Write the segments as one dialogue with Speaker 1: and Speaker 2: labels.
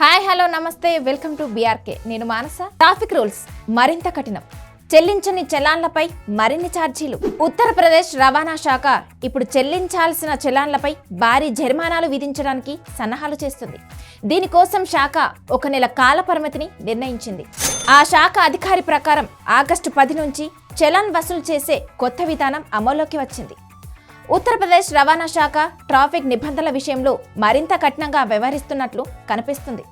Speaker 1: Hi hello నమస్తే. Welcome to BRK నేను Manasa. Traffic rules మరింత కఠినం. చెల్లించని చలాన్లపై మరిన్ని ఛార్జీలు. ఉత్తరప్రదేశ్ రవాణా శాఖ ఇప్పుడు చెల్లించాల్సిన చలాన్లపై భారీ జరిమానాలు విధించడానికి సన్నాహాలు చేస్తుంది. దీనికోసం శాఖ ఒక నెల కాల పరిమితిని నిర్ణయించింది. ఆ శాఖ అధికారి ప్రకారం ఆగస్టు పది నుంచి చలాన్ వసూలు చేసే కొత్త విధానం అమల్లోకి వచ్చింది. ఉత్తరప్రదేశ్ రవాణా శాఖ ట్రాఫిక్ నిబంధనల విషయంలో మరింత కఠినంగా వ్యవహరిస్తున్నట్లు కనిపిస్తుంది.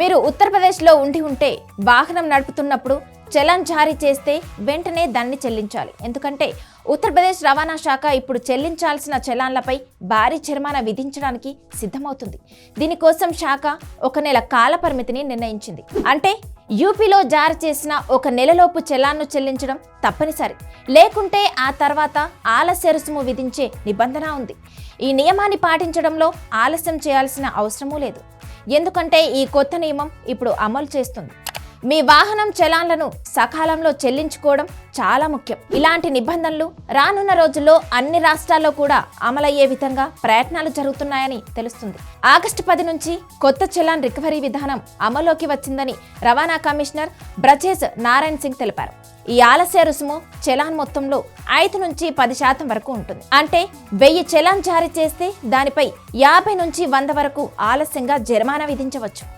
Speaker 1: మీరు ఉత్తరప్రదేశ్లో ఉండి ఉంటే వాహనం నడుపుతున్నప్పుడు చలాన్ జారీ చేస్తే వెంటనే దాన్ని చెల్లించాలి. ఎందుకంటే ఉత్తరప్రదేశ్ రవాణా శాఖ ఇప్పుడు చెల్లించాల్సిన చలాన్లపై భారీ జరిమానా విధించడానికి సిద్ధమవుతుంది. దీనికోసం శాఖ ఒక నెల కాల పరిమితిని నిర్ణయించింది. అంటే యూపీలో జారీ చేసిన ఒక నెలలోపు చలాన్ను చెల్లించడం తప్పనిసరి. లేకుంటే ఆ తర్వాత ఆలస్య రుసుము విధించే నిబంధన ఉంది. ఈ నియమాన్ని పాటించడంలో ఆలస్యం చేయాల్సిన అవసరమూ లేదు. ఎందుకంటే ఈ కొత్త నియమం ఇప్పుడు అమలు చేస్తుంది. మీ వాహనం చలాన్లను సకాలంలో చెల్లించుకోవడం చాలా ముఖ్యం. ఇలాంటి నిబంధనలు రానున్న రోజుల్లో అన్ని రాష్ట్రాల్లో కూడా అమలయ్యే విధంగా ప్రయత్నాలు జరుగుతున్నాయని తెలుస్తుంది. ఆగస్టు పది నుంచి కొత్త చలాన్ రికవరీ విధానం అమల్లోకి వచ్చిందని రవాణా కమిషనర్ బ్రజేజ్ నారాయణ్ సింగ్ తెలిపారు. ఈ ఆలస్య రుసుము చలాన్ మొత్తంలో ఐదు నుంచి పది శాతం వరకు ఉంటుంది. అంటే వెయ్యి చలాన్ జారీ చేస్తే దానిపై యాభై నుంచి వంద వరకు ఆలస్యంగా జరిమానా విధించవచ్చు.